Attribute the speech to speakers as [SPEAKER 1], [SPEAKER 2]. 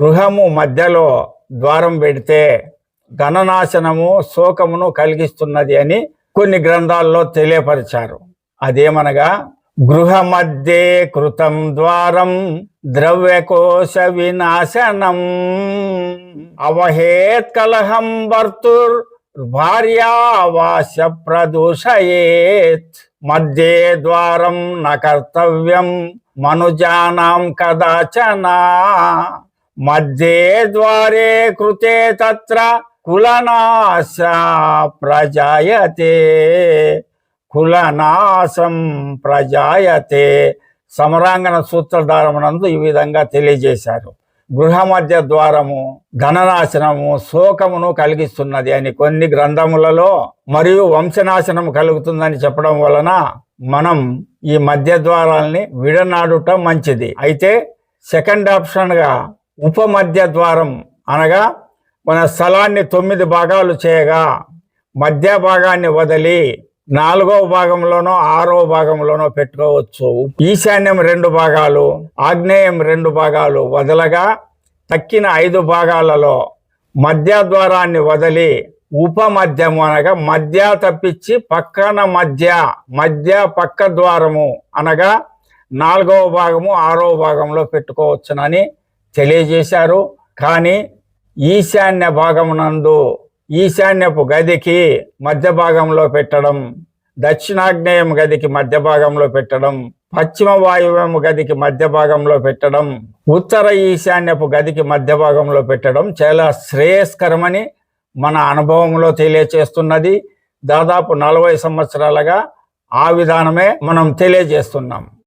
[SPEAKER 1] గృహము మధ్యలో ద్వారం పెడితే ధననాశనము శోకమును కలిగిస్తున్నది అని కొన్ని గ్రంథాల్లో తెలియపరిచారు. అదేమనగా గృహ మధ్యే కృతం ద్వారం ద్రవ్యకోశ వినాశనం అవహేత్ కలహం భర్తుర్ భార్యావాస్య ప్రదూషయేత్. మధ్యే ద్వారం న కర్తవ్యం మనుజానాం కదాచనా మధ్యే ద్వారే కృతే తత్ర కులనాశ ప్రజాయతే కులనాశం ప్రజాయతే సమరాంగణ సూత్రధారమునందు ఈ విధంగా తెలియజేశారు. గృహ మధ్య ద్వారము ధననాశనము శోకమును కలిగిస్తున్నది అని కొన్ని గ్రంథములలో మరియు వంశనాశనం కలుగుతుందని చెప్పడం వలన మనం ఈ మధ్య ద్వారాల్ని విడనాడుట మంచిది. అయితే సెకండ్ ఆప్షన్గా ఉపమధ్య ద్వారం అనగా మన స్థలాన్ని తొమ్మిది భాగాలు చేయగా మధ్య భాగాన్ని వదిలి నాలుగవ భాగంలోనో ఆరో భాగంలోనో పెట్టుకోవచ్చు. ఈశాన్యం రెండు భాగాలు ఆగ్నేయం రెండు భాగాలు వదలగా తక్కిన ఐదు భాగాలలో మధ్య ద్వారాన్ని వదిలి ఉపమధ్యము అనగా మధ్య తప్పించి పక్కన మధ్య మధ్య పక్క ద్వారము అనగా నాలుగవ భాగము ఆరో భాగంలో పెట్టుకోవచ్చునని తెలియజేశారు. కానీ ఈశాన్య భాగమునందు ఈశాన్యపు గదికి మధ్య భాగంలో పెట్టడం దక్షిణాగ్నేయం గదికి మధ్య భాగంలో పెట్టడం పశ్చిమ వాయువ్యం గదికి మధ్య భాగంలో పెట్టడం ఉత్తర ఈశాన్యపు గదికి మధ్య భాగంలో పెట్టడం చాలా శ్రేయస్కరమని మన అనుభవంలో తెలియచేస్తున్నది. దాదాపు నలభై సంవత్సరాలుగా ఆ విధానమే మనం తెలియజేస్తున్నాం.